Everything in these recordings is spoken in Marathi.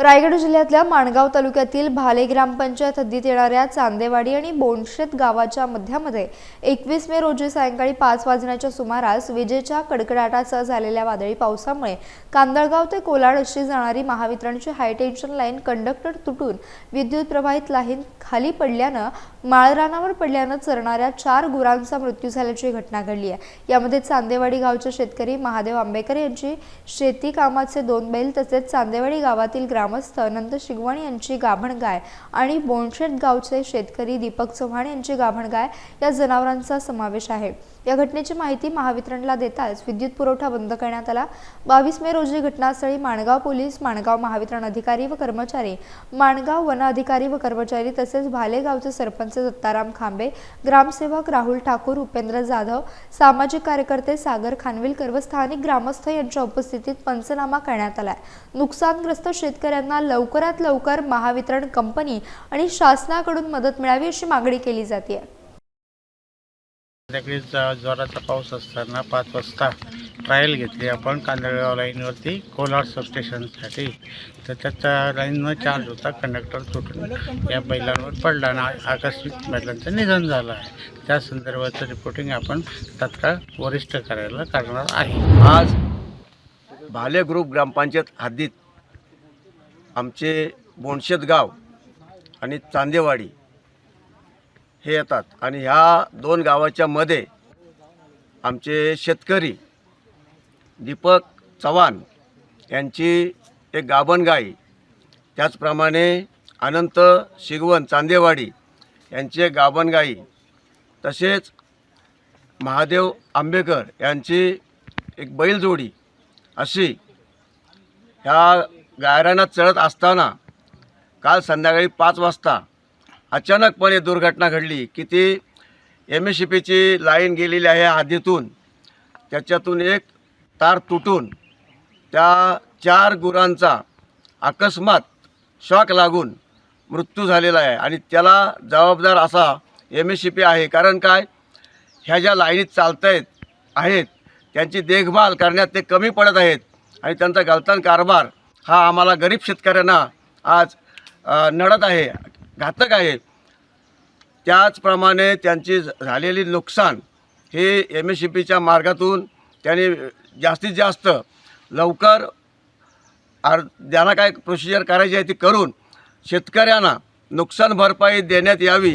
रायगड जिल्ह्यातल्या माणगाव तालुक्यातील भाले ग्रामपंचायत हद्दीत येणाऱ्या चांदेवाडी आणि बोनशेत गावाच्या मध्यामध्ये एकवीस मे रोजी सायंकाळी पाच वाजण्याच्या सुमारास विजेच्या कडकडाटासह झालेल्या वादळी पावसामुळे कांदळगाव ते कोलाड अशी जाणारी महावितरणची हायटेन्शन लाईन कंडक्टर तुटून विद्युत प्रवाहित लाईन खाली पडल्यानं माळरानावर पडल्यानं चरणाऱ्या चार गुरांचा मृत्यू झाल्याची घटना घडली आहे. यामध्ये चांदेवाडी गावचे शेतकरी महादेव आंबेकर यांची शेती कामाचे दोन बैल तसेच चांदेवाडी गावातील ग्राम ग्रामस्थ अनंत शिगवण यांची गाभण गाय आणि बोनशेत गावचे शेतकरी दीपक चव्हाण यांची गाभण गाय या जनावरांचा समावेश आहे. या घटनेची माहिती महावितरणला देताच विद्युत पुरवठा बंद करण्यात आला. बावीस मे रोजी घटनास्थळी माणगाव पोलीस माणगाव महावितरण अधिकारी व कर्मचारी माणगाव वन अधिकारी व कर्मचारी तसेच भालेगावचे सरपंच दत्ताराम खांबे ग्रामसेवक राहुल ठाकूर उपेंद्र जाधव सामाजिक कार्यकर्ते सागर खानविलकर व स्थानिक ग्रामस्थ यांच्या उपस्थितीत पंचनामा करण्यात आलाय. नुकसानग्रस्त शेतकऱ्या शेतकऱ्यांना लवकरात लवकर महावितरण कंपनी आणि शासनाकडून मदत मिळावी अशी मागणी केली जाते. जोराचा पाऊस असताना पाच वाजता ट्रायल घेतली. आपण कांदळगाव लाईनवरती कोलार सबस्टेशनसाठी. तर त्याच्या लाईननं चार्ज होता कंडक्टर तुटून या बैलांवर पडला आणि आकस्मिक बैलांचं निधन झालं आहे. त्या संदर्भाचं रिपोर्टिंग आपण तात्काळ वरिष्ठ कार्यालयाला करणार आहे. आज भाले ग्रुप ग्रामपंचायत हद्दीत आमचे बोणशेत गाव आणि चांदेवाडी हे येतात. आणि ह्या दोन गावाच्या मध्ये आमचे शेतकरी दीपक चव्हाण यांची एक गाभण गाई त्याचप्रमाणे अनंत शिगवण चांदेवाडी यांचे गाभण गाई तसेच महादेव आंबेकर यांची एक बैलजोडी अशी ह्या गायरानात चढत असताना काल संध्याकाळी पाच वाजता अचानकपणे दुर्घटना घडली की ती एम एस सी पीची लाईन गेलेली आहे आधीतून. त्याच्यातून एक तार तुटून त्या चार गुरांचा अकस्मात शॉक लागून मृत्यू झालेला आहे आणि त्याला जबाबदार असा एम एस सी पी आहे. कारण काय? ह्या ज्या लाईनीत चालत आहेत आहेत त्यांची देखभाल करण्यात ते कमी पडत आहेत आणि त्यांचा गलतान कारभार हा आम्हाला गरीब शेतकऱ्यांना आज नडत आहे घातक आहे. त्याचप्रमाणे त्यांची झालेली नुकसान हे एम एस सी पीच्या मार्गातून त्यांनी जास्तीत जास्त लवकर आर ज्यांना काय प्रोसिजर करायची आहे ती करून शेतकऱ्यांना नुकसान भरपाई देण्यात यावी.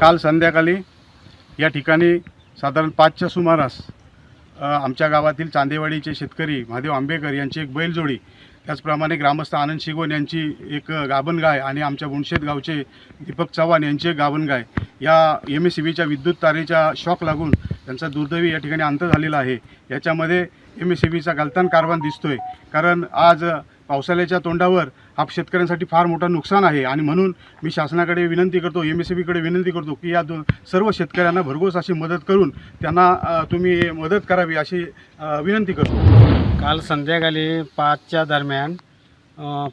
काल संध्याकाळी या ठिकाणी साधारण पाचच्या सुमारास आमच्या गावातील चांदेवाडीचे शेतकरी महादेव आंबेकर यांची एक बैलजोडी त्याचप्रमाणे ग्रामस्थ आनंद शिगवण यांची एक गाभण गाय आणि आमच्या बुणशेत गावचे दीपक चव्हाण यांची एक गाभण गाय या एम एस सी बीच्या विद्युत तारेच्या शॉक लागून त्यांचा दुर्दैवी या ठिकाणी अंत झालेला आहे. याच्यामध्ये एम एस सी बीचा गलतान दिसतो दिसतोय. कारण आज पावसाळ्याच्या तोंडावर हा शेतकऱ्यांसाठी फार मोठं नुकसान आहे आणि म्हणून मी शासनाकडे विनंती करतो एम एस सी बीकडे विनंती करतो की या दोन सर्व शेतकऱ्यांना भरघोस अशी मदत करून त्यांना तुम्ही मदत करावी अशी विनंती करतो. काल संध्याकाळी पाचच्या दरम्यान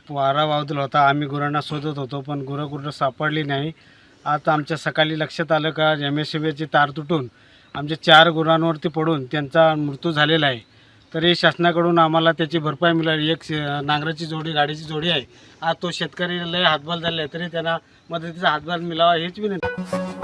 वारा वावदल होता. आम्ही गुरांना शोधत होतो पण गुरं कुठं सापडली नाही. आता आमच्या सकाळी लक्षात आलं का एम एस सी तार तुटून आमच्या चार गुरांवरती पडून त्यांचा मृत्यू झालेला आहे. तरी शासनाकडून आम्हाला त्याची भरपाई मिळाली. एक नांगराची जोडी गाडीची जोडी आहे. आज तो शेतकरी लय हातभार झाला आहे तरी त्यांना मदतीचा हातभार मिळावा हेच विनंती.